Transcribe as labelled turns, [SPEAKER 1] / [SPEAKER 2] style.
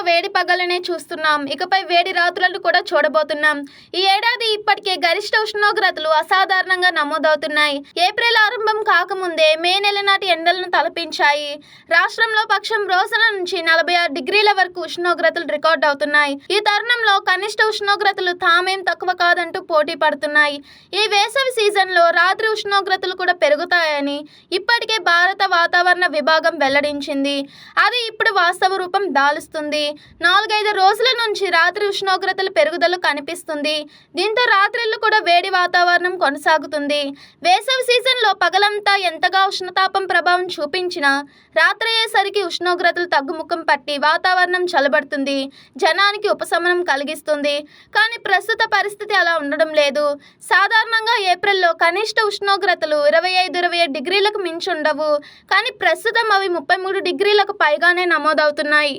[SPEAKER 1] వేడి పగలనే చూస్తున్నాం. ఇకపై వేడి రాత్రులను కూడా చూడబోతున్నాం. ఈ ఏడాది ఇప్పటి గరిష్ట ఉష్ణోగ్రతలు అసాధారణంగా నమోదవుతున్నాయి. ఏప్రిల్ ఆరంభం కాకముందే మే నెల నాటి ఎండలను తలపించాయి. రాష్ట్రంలో పక్షం రోజుల నుంచి నలభై ఆరు డిగ్రీల వరకు ఉష్ణోగ్రతలు రికార్డ్ అవుతున్నాయి. ఈ తరుణంలో కనిష్ట ఉష్ణోగ్రతలు తామేం తక్కువ కాదంటూ పోటీ పడుతున్నాయి. ఈ వేసవి సీజన్లో రాత్రి ఉష్ణోగ్రతలు కూడా పెరుగుతాయని ఇప్పటికే భారత వాతావరణ విభాగం వెల్లడించింది. అది ఇప్పుడు వాస్తవ రూపం దాలుస్తుంది. నాలుగైదు రోజుల నుంచి రాత్రి ఉష్ణోగ్రతల పెరుగుదల కనిపిస్తుంది. దీంతో రాత్రిళ్ళు కూడా వేడి వాతావరణం కొనసాగుతుంది. వేసవి సీజన్లో పగలంతా ఎంతగా ఉష్ణతాపం ప్రభావం చూపించినా రాత్రి అయ్యేసరికి ఉష్ణోగ్రతలు తగ్గుముఖం పట్టి వాతావరణం చల్లబడుతుంది జనానికి ఉపశమనం కలిగిస్తుంది. కానీ ప్రస్తుత పరిస్థితి అలా ఉండడం లేదు. సాధారణంగా ఏప్రిల్లో కనిష్ట ఉష్ణోగ్రతలు ఇరవై ఐదు ఇరవై ఏడు డిగ్రీలకు మించి ఉండవు. కానీ ప్రస్తుతం అవి ముప్పై మూడు డిగ్రీలకు పైగానే నమోదవుతున్నాయి.